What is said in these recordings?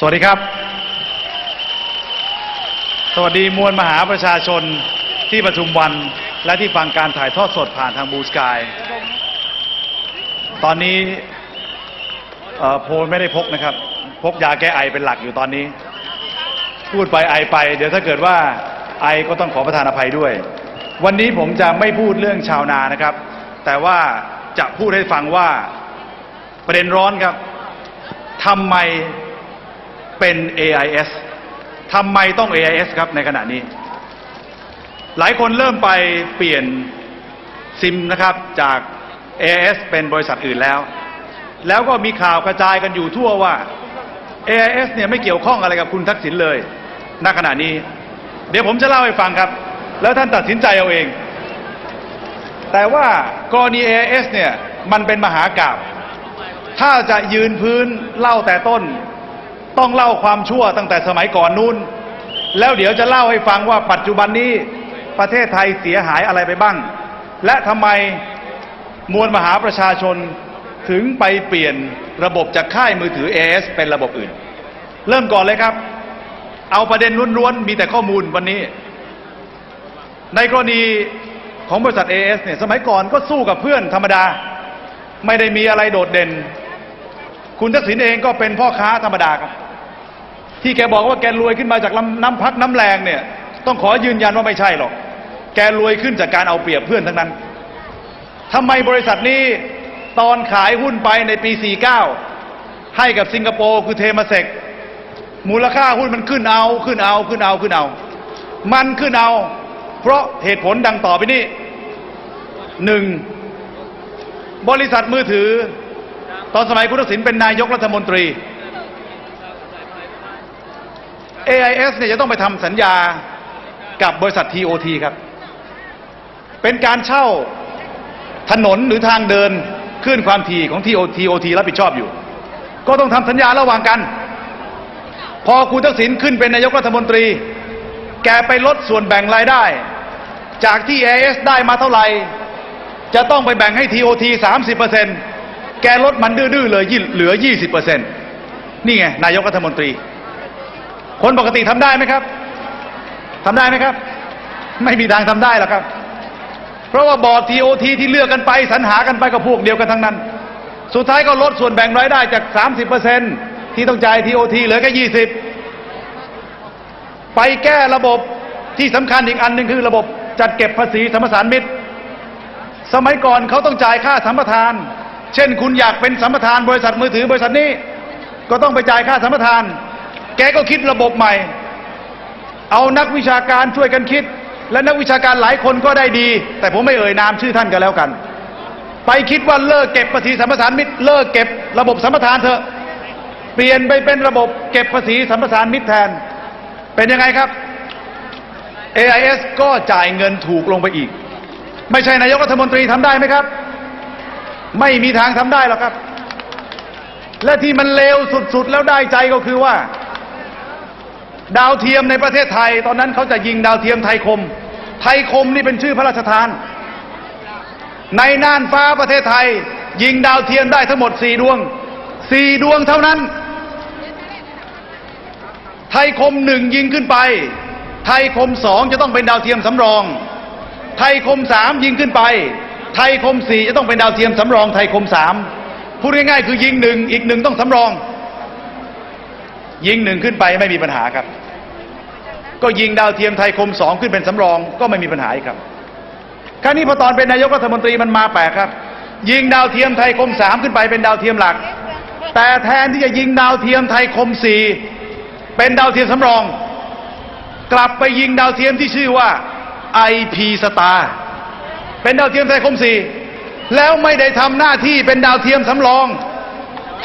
สวัสดีครับ สวัสดีมวลมหาประชาชนที่ประชุมวันและที่ฟังการถ่ายทอดสดผ่านทางบูสกาย ตอนนี้โพลไม่ได้พกนะครับ พกยาแก้ไอเป็นหลักอยู่ตอนนี้ พูดไปไอไป เดี๋ยวถ้าเกิดว่าไอก็ต้องขอประทานอภัยด้วย วันนี้ผมจะไม่พูดเรื่องชาวนานะครับ แต่ว่าจะพูดให้ฟังว่าประเด็นร้อนครับทำไม เป็น AIS ทำไมต้อง AIS ครับในขณะนี้ หลายคนเริ่มไปเปลี่ยนซิมนะครับจาก AIS เป็นบริษัทอื่นแล้ว แล้วก็มีข่าวกระจายกันอยู่ทั่วว่า AIS เนี่ยไม่เกี่ยวข้องอะไรกับคุณทักษิณเลย ณ ขณะนี้ เดี๋ยวผมจะเล่าให้ฟังครับ แล้วท่านตัดสินใจเอาเอง แต่ว่ากรณี AIS เนี่ยมันเป็นมหากราบถ้าจะยืนพื้นเล่าแต่ต้น ต้องเล่าความชั่วตั้งแต่สมัยก่อนนู้น แล้วเดี๋ยวจะเล่าให้ฟังว่าปัจจุบันนี้ประเทศไทยเสียหายอะไรไปบ้าง และทำไมมวลมหาประชาชนถึงไปเปลี่ยนระบบจากค่ายมือถือ AS เป็นระบบอื่น เริ่มก่อนเลยครับ เอาประเด็นล้วนๆ มีแต่ข้อมูลวันนี้ ในกรณีของบริษัท AS เนี่ยสมัยก่อนก็สู้กับเพื่อนธรรมดา ไม่ได้มีอะไรโดดเด่น คุณทักษิณเองก็เป็นพ่อค้าธรรมดาครับ ที่แกบอกว่าแกรวยขึ้นมาจากน้ำพักน้ำแรงเนี่ย ต้องขอยืนยันว่าไม่ใช่หรอก แกรวยขึ้นจากการเอาเปรียบเพื่อนทั้งนั้นทำไมบริษัทนี้ตอนขายหุ้นไปในปี 49 ให้กับสิงคโปร์คือเทมาเซกมูลค่าหุ้นมันขึ้นเอาขึ้นเอาขึ้นเอาขึ้นเอา มันขึ้นเอา เพราะเหตุผลดังต่อไปนี้หนึ่งบริษัทมือถือ ตอนสมัยคุณทักษิณเป็นนายกรัฐมนตรี AIS เนี่ยจะต้องไปทำสัญญากับบริษัท TOT ครับ เป็นการเช่าถนนหรือทางเดินขึ้นความถี่ของ TOT TOT รับผิดชอบอยู่ ก็ต้องทำสัญญาระหว่างกัน พอคุณทักษิณขึ้นเป็นนายกรัฐมนตรี แกไปลดส่วนแบ่งรายได้ จากที่ AIS ได้มาเท่าไหร่ จะต้องไปแบ่งให้ TOT 30%แกลดมันดื้อๆเลยยิ่งเหลือ 20%นี่ไงนายกรัฐมนตรี คนปกติทำได้ไหมครับทำได้ไหมครับ ไม่มีทางทำได้หรอกครับ เพราะว่าบอร์ด TOT ที่เลือกกันไปสรรหากันไปกับพวกเดียวกันทั้งนั้น สุดท้ายก็ลดส่วนแบ่งรายได้จาก 30%ที่ต้องจ่าย TOT เหลือแค่ 20 ไปแก้ระบบที่สำคัญอีกอันหนึ่งคือระบบจัดเก็บภาษีสัมปทานมิตร สมัยก่อนเขาต้องจ่ายค่าสัมปทาน เช่น คุณอยากเป็นสัมปทานบริษัทมือถือบริษัทนี้ ก็ต้องไปจ่ายค่าสัมปทาน แกก็คิดระบบใหม่ เอานักวิชาการช่วยกันคิด และนักวิชาการหลายคนก็ได้ดี แต่ผมไม่เอ่ยนามชื่อท่านกันแล้วกัน ไปคิดว่าเลิกเก็บภาษีสัมปทานมิตรเลิกเก็บระบบสัมปทานเถอะ เปลี่ยนไปเป็นระบบเก็บภาษีสัมปทานมิตรแทน เป็นยังไงครับ AIS ก็จ่ายเงินถูกลงไปอีก ไม่ใช่นายกรัฐมนตรีทำได้ไหมครับ ไม่มีทางทำได้หรอกครับ และที่มันเลวสุดๆ แล้วได้ใจก็คือว่า ดาวเทียมในประเทศไทย ตอนนั้นเขาจะยิงดาวเทียมไทยคม ไทยคมนี่เป็นชื่อพระราชทาน ในน่านฟ้าประเทศไทย ยิงดาวเทียมได้ทั้งหมดสี่ดวงสี่ดวงเท่านั้น ไทยคมหนึ่งยิงขึ้นไป ไทยคมสองจะต้องเป็นดาวเทียมสำรอง ไทยคมสามยิงขึ้นไป ไทยคมสี่จะต้องเป็นดาวเทียมสำรอง ไทยคมสามพูดง่ายๆคือยิงหนึ่งอีกหนึ่งต้องสำรอง ยิงหนึ่งขึ้นไปไม่มีปัญหาครับ ก็ยิงดาวเทียมไทยคมสองขึ้นเป็นสำรองก็ไม่มีปัญหาครับครั้นี้พอตอนเป็นนายกรัฐมนตรีมันมาแปลกครับ ยิงดาวเทียมไทยคมสามขึ้นไปเป็นดาวเทียมหลัก แต่แทนที่จะยิงดาวเทียมไทยคมสี่เป็นดาวเทียมสำรอง กลับไปยิงดาวเทียมที่ชื่อว่า IP Star เป็นดาวเทียมไทยคมสี่แล้วไม่ได้ทำหน้าที่เป็นดาวเทียมสำรอง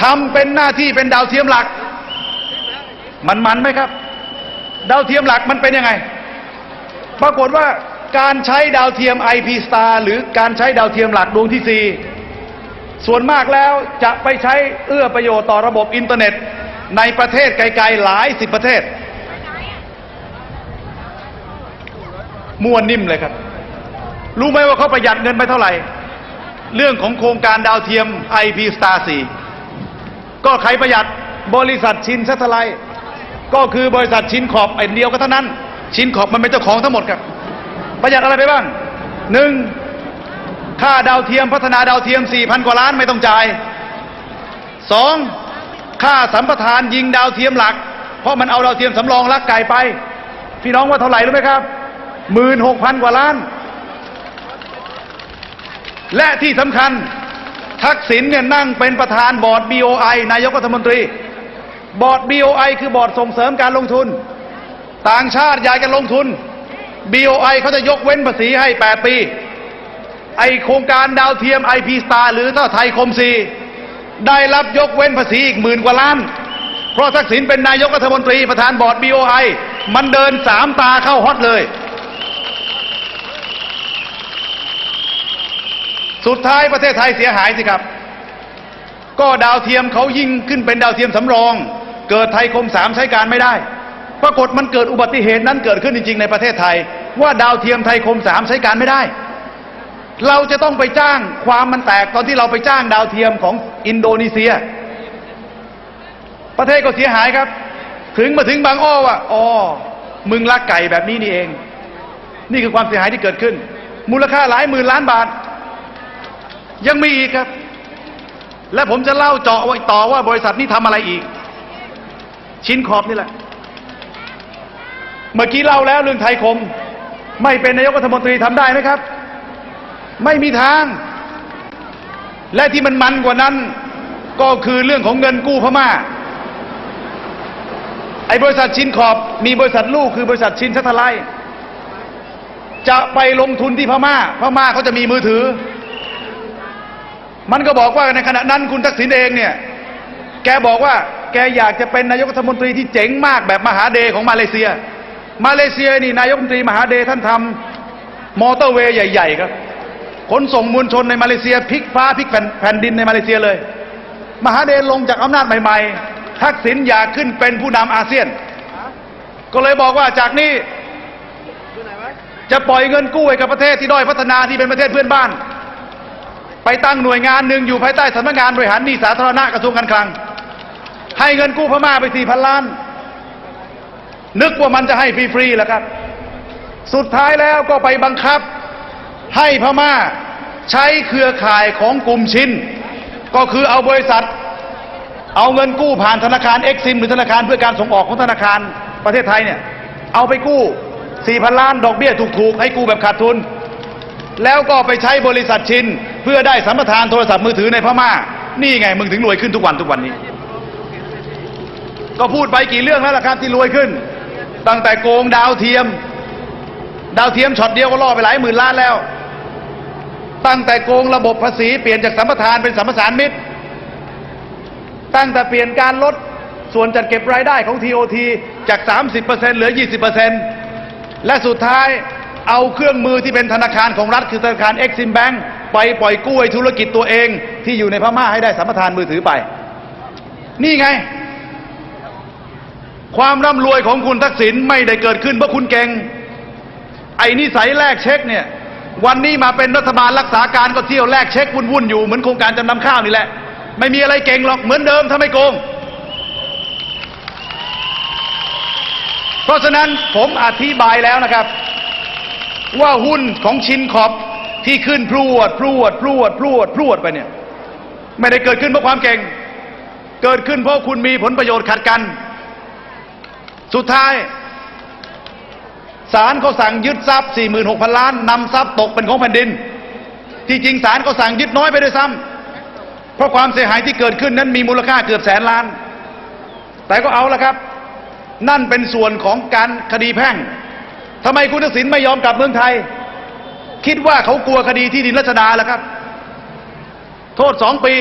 ทำเป็นหน้าที่เป็นดาวเทียมหลัก มันมันไหมครับ ดาวเทียมหลักมันเป็นยังไง ปรากฏว่าการใช้ดาวเทียม IP Star หรือการใช้ดาวเทียมหลักดวงที่ 4 ส่วนมากแล้วจะไปใช้เอื้อประโยชน์ต่อระบบอินเทอร์เน็ต ในประเทศไกลๆหลายสิบประเทศม้วนนิ่มเลยครับ รู้ไหมว่าเขาประหยัดเงินไปเท่าไหร่ เรื่องของโครงการดาวเทียม IP Star 4 ก็ใครประหยัดบริษัทชินซัตไลท์ ก็คือบริษัทชินขอบไอนเดียวก็เท่านั้น ชินขอบมันเป็นเจ้าของทั้งหมดครับ ประหยัดอะไรไปบ้างหนึ่งค่าดาวเทียมพัฒนาดาวเทียม 4,000 กว่าล้านไม่ต้องจ่ายสองค่าสัมปทานยิงดาวเทียมหลัก เพราะมันเอาดาวเทียมสำรองลักไก่ไป พี่น้องว่าเท่าไหร่รู้ไหมครับหมื่นหกพันกว่าล้าน และที่สำคัญทักษิณเนี่ยนั่งเป็นประธานบอร์ด BOI นายกรัฐมนตรี บอร์ด BOI คือบอร์ดส่งเสริมการลงทุน ต่างชาติอยากจะลงทุน BOI เขาจะยกเว้นภาษีให้ 8 ปี ไอโครงการดาวเทียม IP Star หรือถ้าไทยคมซีได้รับยกเว้นภาษีอีกหมื่นกว่าล้าน เพราะทักษิณเป็นนายกรัฐมนตรีประธานบอร์ด BOI มันเดินสามตาเข้าฮอตเลย สุดท้ายประเทศไทยเสียหายสิครับ ก็ดาวเทียมเขายิ่งขึ้นเป็นดาวเทียมสำรอง เกิดไทยคมสามใช้การไม่ได้ ปรากฏมันเกิดอุบัติเหตุนั้นเกิดขึ้นจริง ๆ ในประเทศไทย ว่าดาวเทียมไทยคมสามใช้การไม่ได้ เราจะต้องไปจ้างความมันแตกตอนที่เราไปจ้างดาวเทียมของอินโดนีเซีย ประเทศก็เสียหายครับ ถึงมาถึงบางอ้อว่าอ๋อมึงลักไก่แบบนี้นี่เอง นี่คือความเสียหายที่เกิดขึ้น มูลค่าหลายหมื่นล้านบาท ยังมีอีกครับ และผมจะเล่าเจาะไว้ต่อว่าบริษัทนี้ทำอะไรอีก ชิ้นขอบนี่แหละ เมื่อกี้เล่าแล้วเรื่องไทยคม ไม่เป็นนายกรัฐมนตรีทำได้ไหมครับ ไม่มีทาง และที่มันมันกว่านั้น ก็คือเรื่องของเงินกู้พม่าไอ้บริษัทชินขอบมีบริษัทลูกคือบริษัทชินชัตไลท์จะไปลงทุนที่พม่า พม่าเขาจะมีมือถือ มันก็บอกว่าในขณะนั้นคุณทักษิณเองเนี่ย แกบอกว่า แกอยากจะเป็นนายกรัฐมนตรีที่เจ๋งมากแบบมหาเดของมาเลเซีย มาเลเซียนี่นายกรัฐมนตรีมหาเดท่านทำมอเตอร์เวย์ใหญ่ ๆ ครับ ขนส่งมวลชนในมาเลเซียพลิกฟ้าพลิกแผ่นดินในมาเลเซียเลย มหาเดลงจากอำนาจใหม่ ๆ ทักษิณอยากขึ้นเป็นผู้นำอาเซียน ก็เลยบอกว่าจากนี้จะปล่อยเงินกู้ให้กับประเทศที่ด้อยพัฒนาที่เป็นประเทศเพื่อนบ้าน ไปตั้งหน่วยงานหนึ่งอยู่ภายใต้สำนักงานบริหารหนี้สาธารณะกระทรวงการคลัง ให้เงินกู้พม่าไปสี่พันล้าน นึกว่ามันจะให้ฟรีๆแหละครับ สุดท้ายแล้วก็ไปบังคับ ให้พม่าใช้เครือข่ายของกลุ่มชินก็คือเอาบริษัท เอาเงินกู้ผ่านธนาคารเอ็กซิมหรือธนาคารเพื่อการส่งออกของธนาคารประเทศไทยเนี่ย เอาไปกู้4,000ล้านดอกเบี้ยถูกๆ ให้กู้แบบขาดทุน แล้วก็ไปใช้บริษัทชินเพื่อได้สัมปทานโทรศัพท์มือถือในพม่า นี่ไงมึงถึงรวยขึ้นทุกวันทุกวันนี้ ก็พูดไปกี่เรื่องแล้วล่ะครับที่รวยขึ้น ตั้งแต่โกงดาวเทียม ดาวเทียมช็อตเดียวก็ล่อไปหลายหมื่นล้านแล้ว ตั้งแต่โกงระบบภาษีเปลี่ยนจากสัมปทานเป็นสัมปสานมิตร ตั้งแต่เปลี่ยนการลดส่วนจัดเก็บรายได้ของ TOT จาก 30%เหลือ 20%และสุดท้ายเอาเครื่องมือที่เป็นธนาคารของรัฐคือธนาคาร Exim Bank ไปปล่อยกู้ให้ธุรกิจตัวเองที่อยู่ในพม่าให้ได้สัมปทานมือถือไป นี่ไง ความร่ำรวยของคุณทักษิณไม่ได้เกิดขึ้นเพราะคุณเก่ง ไอ้นิสัยแลกเช็คเนี่ย วันนี้มาเป็นรัฐบาลรักษาการก็เที่ยวแลกเช็ควุ่นๆอยู่เหมือนโครงการจำนำข้าวนี่แหละ ไม่มีอะไรเก่งหรอกเหมือนเดิมถ้าไม่โกง เพราะฉะนั้นผมอธิบายแล้วนะครับ ว่าหุ้นของชินขอบที่ขึ้นพรวดพรวดพรวดพรวดพรวดไปเนี่ย ไม่ได้เกิดขึ้นเพราะความเก่ง เกิดขึ้นเพราะคุณมีผลประโยชน์ขัดกัน สุดท้ายศาลเขาสั่งยึดทรัพย์ 46,000 ล้านนำทรัพย์ตกเป็นของแผ่นดิน ที่จริงศาลก็สั่งยึดน้อยไปด้วยซ้ำเพราะความเสียหายที่เกิดขึ้นนั้นมีมูลค่าเกือบแสนล้าน แต่ก็เอาละครับ นั่นเป็นส่วนของการคดีแพ่งทำไมคุณทักษิณไม่ยอมกลับเมืองไทย คิดว่าเขากลัวคดีที่ดินรัชดาแล้วครับ โทษสองปี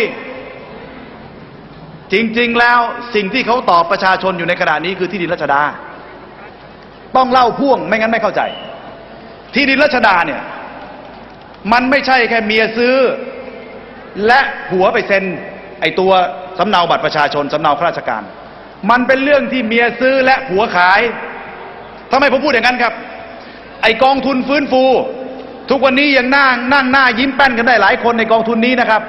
จริง ๆ แล้วสิ่งที่เขาตอบประชาชนอยู่ในขณะนี้คือที่ดินรัชดา ต้องเล่าพ่วงไม่งั้นไม่เข้าใจ ที่ดินรัชดาเนี่ย มันไม่ใช่แค่เมียซื้อ และผัวไปเซ็นไอตัวสำเนาบัตรประชาชนสำเนาข้าราชการ มันเป็นเรื่องที่เมียซื้อและผัวขายทำไมผมพูดอย่างนั้นครับ ไอกองทุนฟื้นฟู ทุกวันนี้ยังนั่งนั่งหน้ายิ้มแป้นกันได้หลายคนในกองทุนนี้นะครับ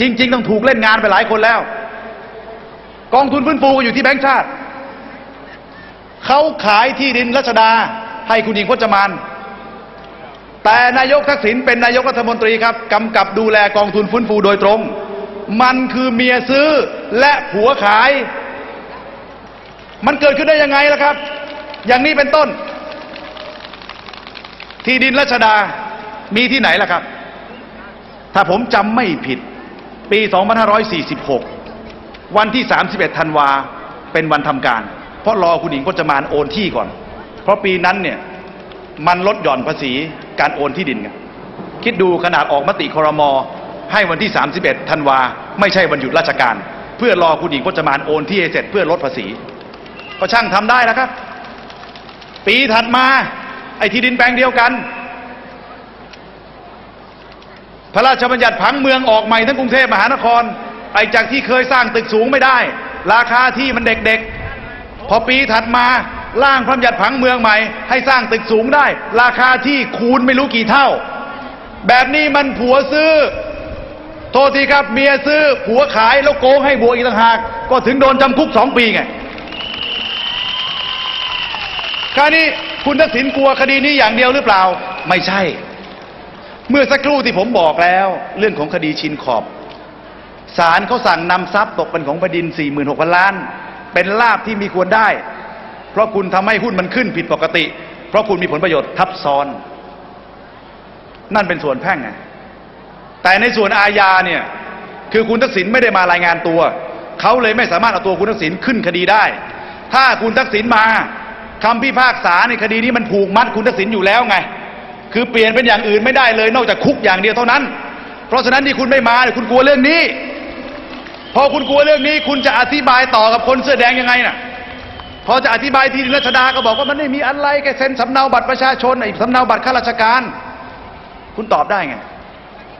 จริง ๆ ต้องถูกเล่นงานไปหลายคนแล้ว กองทุนฟื้นฟูก็อยู่ที่แบงก์ชาติ เขาขายที่ดินรัชดาให้คุณหญิงพจมาน แต่นายกทักษิณเป็นนายกรัฐมนตรีครับกำกับดูแลกองทุนฟื้นฟูโดยตรง มันคือเมียซื้อและผัวขาย มันเกิดขึ้นได้ยังไงล่ะครับ อย่างนี้เป็นต้น ที่ดินรัชดามีที่ไหนล่ะครับ ถ้าผมจำไม่ผิด ปี 2546 วันที่ 31ธันวาเป็นวันทำการ เพราะรอคุณหญิงพจมานโอนที่ก่อน เพราะปีนั้นเนี่ยมันลดหย่อนภาษีการโอนที่ดินกันคิดดูขนาดออกมติครมให้วันที่ 31ธันวาไม่ใช่วันหยุดราชการ เพื่อรอคุณหญิงพจมานโอนที่เสร็จเพื่อลดภาษีก็ช่างทำได้แล้วครับ ปีถัดมาไอ้ที่ดินแปลงเดียวกัน พระราชบัญญัติผังเมืองออกใหม่ทั้งกรุงเทพมหานคร ไอ้จากที่เคยสร้างตึกสูงไม่ได้ ราคาที่มันเด็กๆ พอปีถัดมาร่างพระบัญญัติผังเมืองใหม่ ให้สร้างตึกสูงได้ ราคาที่คูณไม่รู้กี่เท่า แบบนี้มันผัวซื้อ โทษทีครับเมียซื้อผัวขายแล้วโกงให้บัวอีกต่างหาก ก็ถึงโดนจำคุกสองปีไงคราวนี้คุณทักษิณกลัวคดีนี้อย่างเดียวหรือเปล่า ไม่ใช่ เมื่อสักครู่ที่ผมบอกแล้ว เรื่องของคดีชินขอบ ศาลเขาสั่งนำทรัพย์ตกเป็นของแผ่นดิน 46,000 ล้าน เป็นลาบที่มีควรได้ เพราะคุณทำให้หุ้นมันขึ้นผิดปกติ เพราะคุณมีผลประโยชน์ทับซ้อน นั่นเป็นส่วนแพ่งไงแต่ในส่วนอาญาเนี่ยคือคุณทักษิณไม่ได้มารายงานตัว เขาเลยไม่สามารถเอาตัวคุณทักษิณขึ้นคดีได้ ถ้าคุณทักษิณมาคำพิพากษาในคดีนี้มันผูกมัดคุณทักษิณอยู่แล้วไง คือเปลี่ยนเป็นอย่างอื่นไม่ได้เลย นอกจากคุกอย่างเดียวเท่านั้น เพราะฉะนั้นที่คุณไม่มาเนี่ยคุณกลัวเรื่องนี้ พอคุณกลัวเรื่องนี้ คุณจะอธิบายต่อกับคนเสื้อแดงยังไงน่ะ พอจะอธิบายทีรัชดาก็บอกว่ามันไม่มีอะไรแค่เซ็นสำเนาบัตรประชาชนไอ้สำเนาบัตรข้าราชการ คุณตอบได้ไง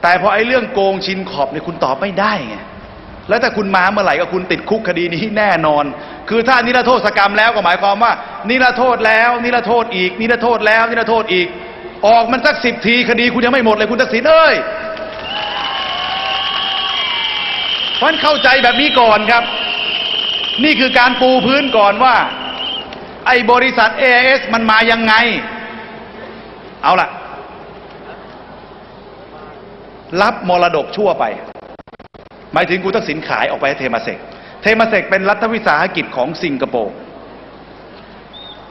แต่พอไอ้เรื่องโกงชินขอบเนี่ยคุณตอบไม่ได้ไงแล้วถ้าคุณมาเมื่อไหร่ก็คุณติดคุกคดีนี้แน่นอน คือถ้านิรโทษกรรมแล้วก็หมายความว่า นิรโทษแล้ว นิรโทษอีก นิรโทษแล้ว นิรโทษอีก ออกมันสักสิบทีคดีคุณยังไม่หมดเลยคุณทักษิณเอ้ย เพราะฉะนั้นเข้าใจแบบนี้ก่อนครับ นี่คือการปูพื้นก่อนว่า ไอ้บริษัท AIS มันมายังไง เอาล่ะ รับมรดกชั่วไป หมายถึงคุณทักษิณขายออกไปให้เทมาเซกเทมาเซกเป็นรัฐวิสาหกิจของสิงคโปร์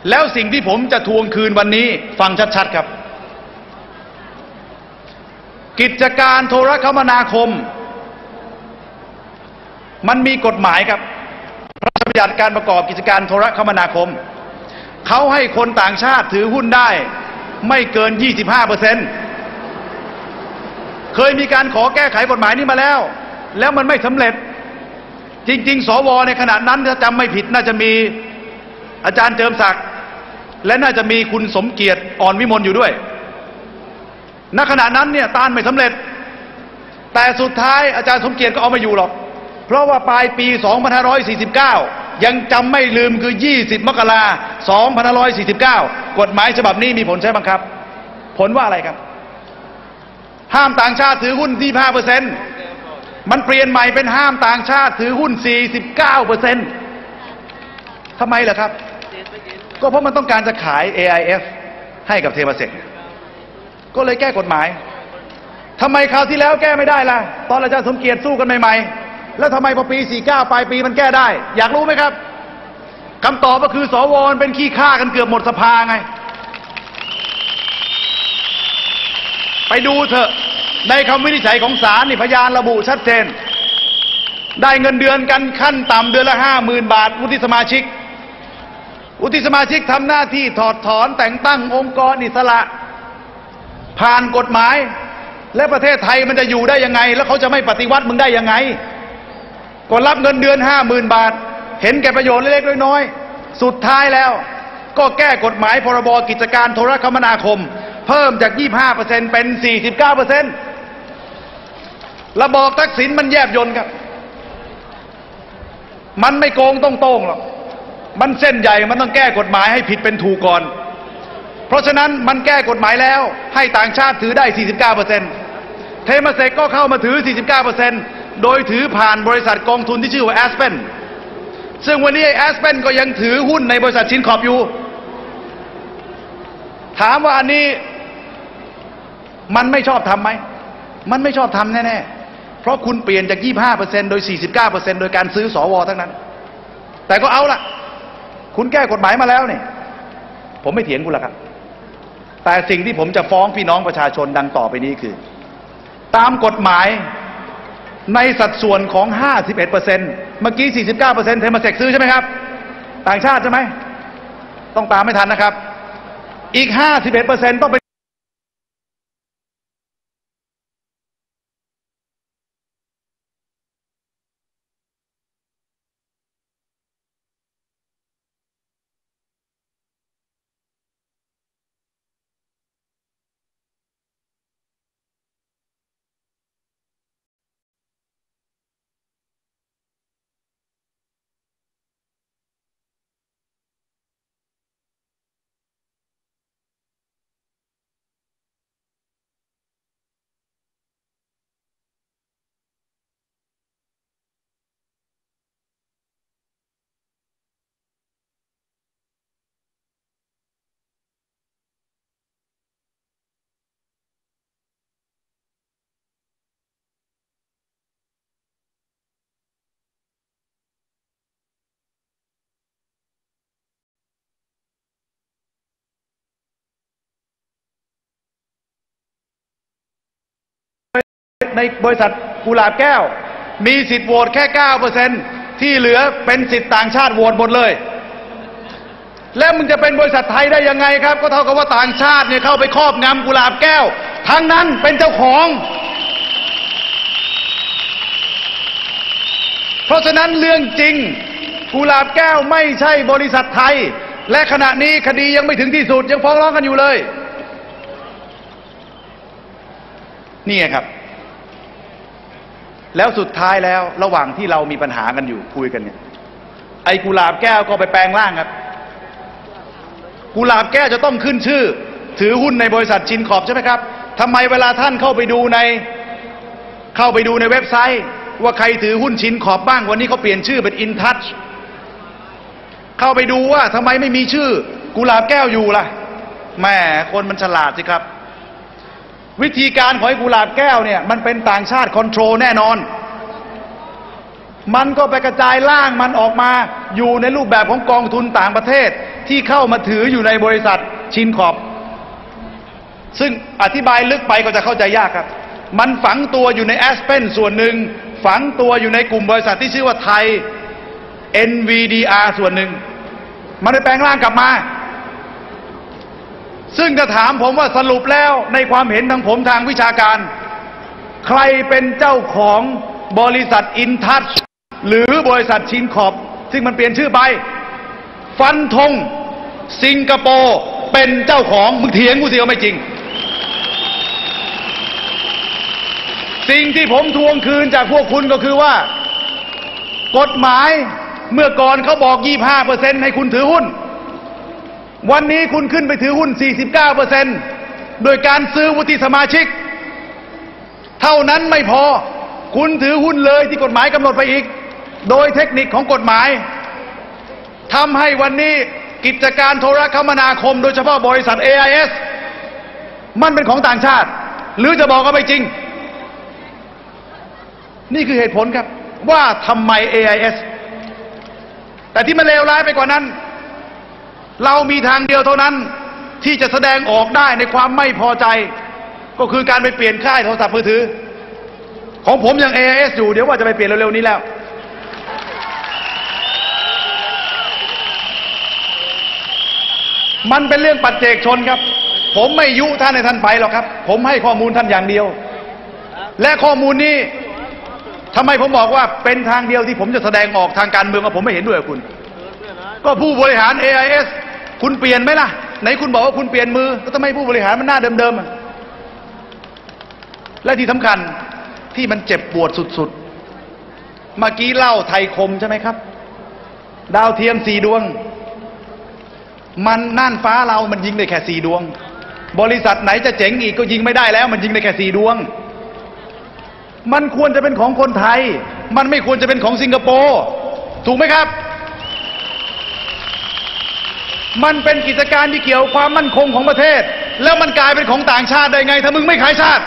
แล้วสิ่งที่ผมจะทวงคืนวันนี้ ฟังชัดๆครับ กิจการโทรคมนาคม มันมีกฎหมายครับพระราชบัญญัติการประกอบกิจการโทรคมนาคม เขาให้คนต่างชาติถือหุ้นได้ ไม่เกิน 25เปอร์เซ็นต์เคยมีการขอแก้ไขกฎหมายนี้มาแล้ว แล้วมันไม่สำเร็จ จริง ๆ สวในขณะนั้นถ้าจำไม่ผิดน่าจะมีอาจารย์เจิมศักดิ์และน่าจะมีคุณสมเกียรติอ่อนวิมลอยู่ด้วย ณ ขณะนั้นเนี่ยต้านไม่สำเร็จ แต่สุดท้ายอาจารย์สมเกียรติก็เอามาอยู่หรอก เพราะว่าปลายปี 2549 ยังจำไม่ลืมคือ 20 มกราคม2549 กฎหมายฉบับนี้มีผลใช้บังคับ ผลว่าอะไรครับ ห้ามต่างชาติถือหุ้นที่5เปอร์เซ็นต์มันเปลี่ยนใหม่เป็นห้ามต่างชาติถือหุ้น 49เปอร์เซ็นต์ทำไมล่ะครับ ก็เพราะมันต้องการจะขาย AIF ให้กับเทมเซกก็เลยแก้กฎหมายทำไมคราวที่แล้วแก้ไม่ได้ล่ะ ตอนอาจารย์สมเกียรติสู้กันใหม่ๆ แล้วทำไมพอปี 49 ปลายปีมันแก้ได้ อยากรู้ไหมครับคำตอบก็คือสวมันเป็นขี้ข้ากันเกือบหมดสภาไง ไปดูเถอะในคำวินิจฉัยของศาลนี่พยานระบุชัดเจน ได้เงินเดือนกันขั้นต่ำเดือนละห้าหมื่นบาทวุฒิสมาชิกวุฒิสมาชิกทำหน้าที่ถอดถอนแต่งตั้งองค์กรอิสระ ผ่านกฎหมาย และประเทศไทยมันจะอยู่ได้ยังไง แล้วเขาจะไม่ปฏิวัติมึงได้ยังไง ก็รับเงินเดือนห้าหมื่นบาท เห็นแก่ประโยชน์เล็กๆน้อยๆสุดท้ายแล้ว ก็แก้กฎหมายพรบกิจการโทรคมนาคม เพิ่มจาก 25%เป็น 49%ระบอบทักษิณมันแยบยนต์ครับ มันไม่โกงต้องโต้งหรอกมันเส้นใหญ่มันต้องแก้กฎหมายให้ผิดเป็นถูกก่อน เพราะฉะนั้นมันแก้กฎหมายแล้วให้ต่างชาติถือได้ 49%เทมาเซกก็เข้ามาถือ 49% โดยถือผ่านบริษัทกองทุนที่ชื่อว่าแอสเปนซึ่งวันนี้ไอ้แอสเปนก็ยังถือหุ้นในบริษัทชินขอบอยู่ ถามว่าอันนี้มันไม่ชอบทำไหม มันไม่ชอบทำแน่ ๆ เพราะคุณเปลี่ยนจาก 25%โดย 49%โดยการซื้อสวทั้งนั้น แต่ก็เอาละคุณแก้กฎหมายมาแล้วนี่ ผมไม่เถียงคุณละครับ แต่สิ่งที่ผมจะฟ้องพี่น้องประชาชนดังต่อไปนี้คือ ตามกฎหมาย ในสัดส่วนของ 51%เมื่อกี้ 49%เทมเซกซื้อใช่ไหมครับ ต่างชาติใช่ไหม ต้องตามไม่ทันนะครับ อีก 51%ต้องเป็น ในบริษัทกุหลาบแก้ว มีสิทธิ์โหวตแค่9%ที่เหลือเป็นสิทธิ์ต่างชาติโหวตหมดเลย แล้วมึงจะเป็นบริษัทไทยได้ยังไงครับ ก็เท่ากับว่าต่างชาติเนี่ยเข้าไปครอบงำกุหลาบแก้ว ทั้งนั้นเป็นเจ้าของ เพราะฉะนั้นเรื่องจริงกุหลาบแก้วไม่ใช่บริษัทไทย และขณะนี้คดียังไม่ถึงที่สุดยังฟ้องร้องกันอยู่เลย นี่ไงครับ แล้วสุดท้ายแล้วระหว่างที่เรามีปัญหากันอยู่คุยกันเนี่ย ไอ้กุหลาบแก้วก็ไปแปลงร่างครับกุหลาบแก้วจะต้องขึ้นชื่อ ถือหุ้นในบริษัทชินขอบใช่ไหมครับทำไมเวลาท่านเข้าไปดูใน เข้าไปดูในเว็บไซต์ ว่าใครถือหุ้นชินขอบบ้างวันนี้เขาเปลี่ยนชื่อเป็นอินทัชเข้าไปดูว่าทำไมไม่มีชื่อ กุหลาบแก้วอยู่ล่ะแหมคนมันฉลาดสิครับ วิธีการของไอ้กุหลาบแก้วเนี่ยมันเป็นต่างชาติคอนโทรลแน่นอน มันก็ไปกระจายล่างมันออกมาอยู่ในรูปแบบของกองทุนต่างประเทศที่เข้ามาถืออยู่ในบริษัทชินขอบ ซึ่งอธิบายลึกไปก็จะเข้าใจยากครับ มันฝังตัวอยู่ในแอสเพนส่วนหนึ่ง ฝังตัวอยู่ในกลุ่มบริษัทที่ชื่อว่าไทย NVDR ส่วนหนึ่ง มันได้แปลงร่างกลับมา ซึ่งจะถามผมว่าสรุปแล้วในความเห็นทางผมทางวิชาการ ใครเป็นเจ้าของบริษัทอินทัชหรือบริษัทชินขอบ ซึ่งมันเปลี่ยนชื่อไป ฟันธงสิงคโปร์เป็นเจ้าของมึงเถียงกูสิว่าไม่จริง สิ่งที่ผมทวงคืนจากพวกคุณก็คือว่า กฎหมายเมื่อก่อนเขาบอก 25%ให้คุณถือหุ้น วันนี้คุณขึ้นไปถือหุ้น 49%โดยการซื้อวุฒิสมาชิก เท่านั้นไม่พอ คุณถือหุ้นเลยที่กฎหมายกำหนดไปอีก โดยเทคนิคของกฎหมายทำให้วันนี้กิจการโทรคมนาคม โดยเฉพาะบริษัท AIS มันเป็นของต่างชาติ หรือจะบอกว่าไม่จริง นี่คือเหตุผลครับ ว่าทำไม AIS แต่ที่มันเลวร้ายไปกว่านั้น เรามีทางเดียวเท่านั้น ที่จะแสดงออกได้ในความไม่พอใจ ก็คือการไปเปลี่ยนค่ายโทรศัพท์มือถือ ของผมยัง AIS อยู่เดี๋ยวว่าจะไปเปลี่ยนเร็วๆนี้แล้วมันเป็นเรื่องปัจเจกชนครับ ผมไม่ยุท่านให้ท่านไปหรอกครับ ผมให้ข้อมูลท่านอย่างเดียว และข้อมูลนี้ทำไมผมบอกว่าเป็นทางเดียวที่ผมจะแสดงออกทางการเมืองว่าผมไม่เห็นด้วยกับคุณ ก็ผู้บริหาร AIS คุณเปลี่ยนไหมล่ะไหนคุณบอกว่าคุณเปลี่ยนมือแล้วทำไมผู้บริหารมันหน้าเดิมๆอะและที่สำคัญที่มันเจ็บปวดสุดๆเมื่อกี้เล่าไทยคมใช่ไหมครับ ดาวเทียมสี่ดวง มันน่านฟ้าเรามันยิงได้แค่สี่ดวง บริษัทไหนจะเจ๋งอีกก็ยิงไม่ได้แล้ว มันยิงได้แค่สี่ดวง มันควรจะเป็นของคนไทย มันไม่ควรจะเป็นของสิงคโปร์ถูกไหมครับ มันเป็นกิจการที่เกี่ยวความมั่นคงของประเทศ แล้วมันกลายเป็นของต่างชาติได้ไง ถ้ามึงไม่ขายชาติ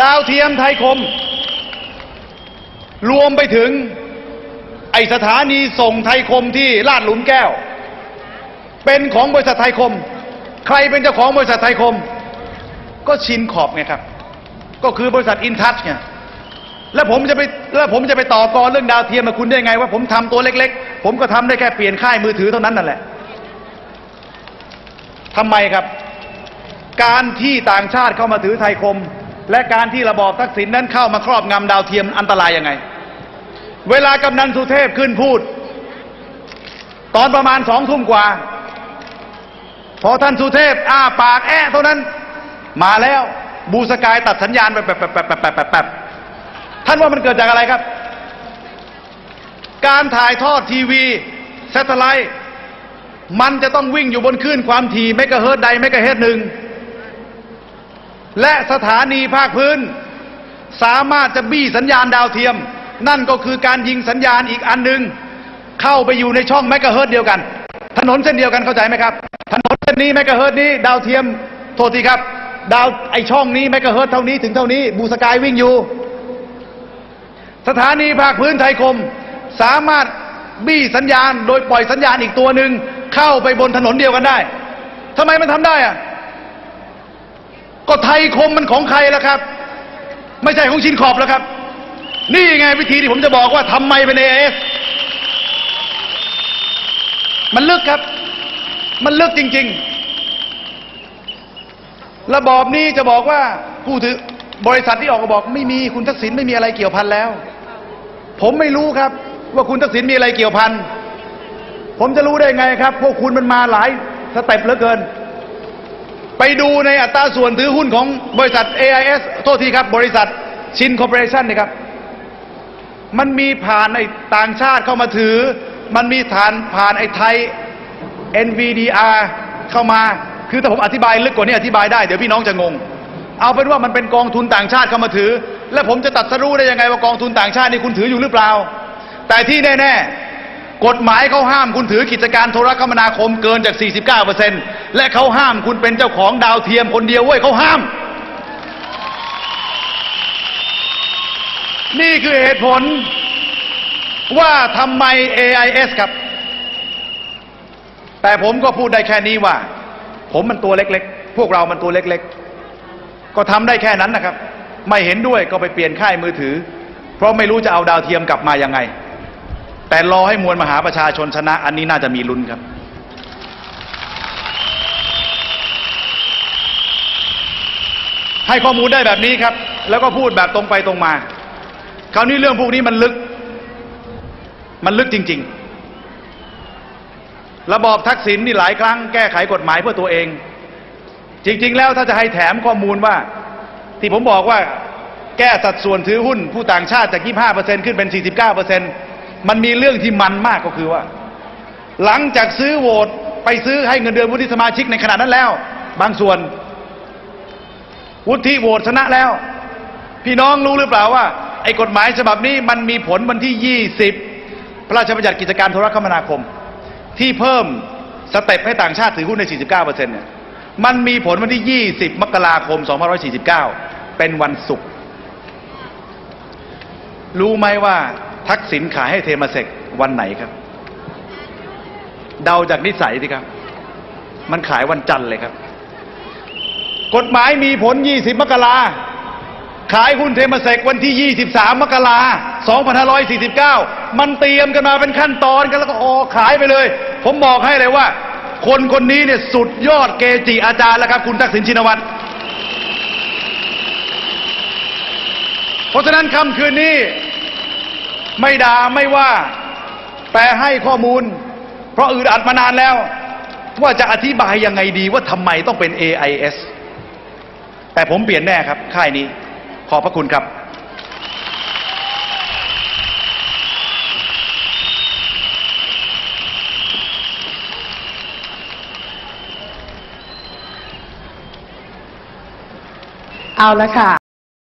ดาวเทียมไทยคม รวมไปถึง ไอสถานีส่งไทยคมที่ลาดหลุมแก้ว เป็นของบริษัทไทยคม ใครเป็นเจ้าของบริษัทไทยคม ก็ชินขอบไงครับ ก็คือบริษัทอินทัชไง แล้วผมจะไปแล้วผมจะไปต่อกรเรื่องดาวเทียมกับคุณได้ไง ว่าผมทำตัวเล็ก ๆ ผมก็ทำได้แค่เปลี่ยนค่ายมือถือเท่านั้นนั่นแหละทำไมครับ การที่ต่างชาติเข้ามาถือไทยคม และการที่ระบอบทักษิณนั้นเข้ามาครอบงำดาวเทียมอันตรายยังไง เวลากำนันสุเทพขึ้นพูด ตอนประมาณสองทุ่มกว่า พอท่านสุเทพอ้าปากแอะเท่านั้น มาแล้วบูสกายตัดสัญญาณแบบแบบแบบแบบแบบแบบแบบ ท่านว่ามันเกิดจากอะไรครับ การถ่ายทอดทีวีเซตไลท์มันจะต้องวิ่งอยู่บนคลื่นความถี่เมกะเฮิร์ตใดเมกะเฮิร์ตหนึ่ง และสถานีภาคพื้น สามารถจะบี้สัญญาณดาวเทียม นั่นก็คือการยิงสัญญาณอีกอันหนึ่งเข้าไปอยู่ในช่องเมกะเฮิร์ตเดียวกัน ถนนเส้นเดียวกันเข้าใจไหมครับ ถนนเส้นนี้เมกะเฮิร์ตนี้ ดาวเทียมโทษทีครับ ดาวไอช่องนี้เมกะเฮิร์ตเท่านี้ถึงเท่านี้บูสกายวิ่งอยู่ สถานีภาคพื้นไทยคม สามารถบี้สัญญาณ โดยปล่อยสัญญาณอีกตัวหนึ่งเข้าไปบนถนนเดียวกันได้ทำไมมันทำได้อะก็ไทยคมมันของใครล่ะครับ ไม่ใช่ของชินขอบแล้วครับ นี่ไงวิธีที่ผมจะบอกว่าทำไมเป็นเอเอสมันลึกครับ มันลึกจริง ๆ ระบอบนี้จะบอกว่าผู้ถือบริษัทที่ออกมาบอกไม่มีคุณทักษิณไม่มีอะไรเกี่ยวพันแล้ว ผมไม่รู้ครับ ว่าคุณทักษิณมีอะไรเกี่ยวพัน ผมจะรู้ได้ไงครับ พวกคุณมันมาหลายสเต็ปเหลือเกิน ไปดูในอัตราส่วนถือหุ้นของบริษัท AIS โทษทีครับ บริษัทชินคอร์ปอเรชั่นนี่ครับ มันมีผ่านไอ้ต่างชาติเข้ามาถือ มันมีฐานผ่านไอ้ไทย NVDR เข้ามา คือถ้าผมอธิบายลึกกว่านี้อธิบายได้ เดี๋ยวพี่น้องจะงง เอาเป็นว่ามันเป็นกองทุนต่างชาติเข้ามาถือ และผมจะตัดสรู้ได้ยังไงว่ากองทุนต่างชาตินี่คุณถืออยู่หรือเปล่า แต่ที่แน่ ๆ กฎหมายเขาห้ามคุณถือกิจการโทรคมนาคมเกินจาก 49%และเขาห้ามคุณเป็นเจ้าของดาวเทียมคนเดียวเว้ยเขาห้าม นี่คือเหตุผลว่าทำไม AIS ครับ แต่ผมก็พูดได้แค่นี้ว่า ผมมันตัวเล็กๆ พวกเรามันตัวเล็กๆ ก็ทำได้แค่นั้นนะครับ ไม่เห็นด้วยก็ไปเปลี่ยนค่ายมือถือ เพราะไม่รู้จะเอาดาวเทียมกลับมายังไง แต่รอให้มวลมหาประชาชนชนะ อันนี้น่าจะมีลุ้นครับ ให้ข้อมูลได้แบบนี้ครับ แล้วก็พูดแบบตรงไปตรงมา คราวนี้เรื่องพวกนี้มันลึก มันลึกจริง ๆ ระบอบทักษิณนี่หลายครั้งแก้ไขกฎหมายเพื่อตัวเอง จริง ๆ แล้วถ้าจะให้แถมข้อมูลว่า ที่ผมบอกว่าแก้สัดส่วนถือหุ้นผู้ต่างชาติจาก 25%ขึ้นเป็น 49%มันมีเรื่องที่มันมากก็คือว่า หลังจากซื้อโหวตไปซื้อให้เงินเดือนวุฒิสมาชิกในขณะนั้นแล้ว บางส่วน วุฒิโหวตชนะแล้ว พี่น้องรู้หรือเปล่าว่า ไอ้กฎหมายฉบับนี้มันมีผลวันที่ 20 พระราชบัญญัติกิจการโทรคมนาคม ที่เพิ่มสเต็ปให้ต่างชาติถือหุ้นใน 49%เนี่ย มันมีผลวันที่ 20 มกราคม 2549 เป็นวันศุกร์รู้ไหมว่าทักษิณขายให้เทมาเซกวันไหนครับ เดาจากนิสัยสิครับ มันขายวันจันทร์เลยครับ กฎหมายมีผล 20 มกราขายหุ้นเทมาเซกวันที่ 23 มกรา2549 มันเตรียมกันมาเป็นขั้นตอนกันแล้วก็ออขายไปเลย ผมบอกให้เลยว่า คนคนนี้เนี่ยสุดยอดเกจิอาจารย์แล้วครับ คุณทักษิณชินวัตรเพราะฉะนั้นค่ำคืนนี้ ไม่ด่าไม่ว่า แต่ให้ข้อมูล เพราะอึดอัดมานานแล้ว ว่าจะอธิบายยังไงดีว่าทำไมต้องเป็น AIS แต่ผมเปลี่ยนแน่ครับ ค่ายนี้ ขอบพระคุณครับ เอาละค่ะ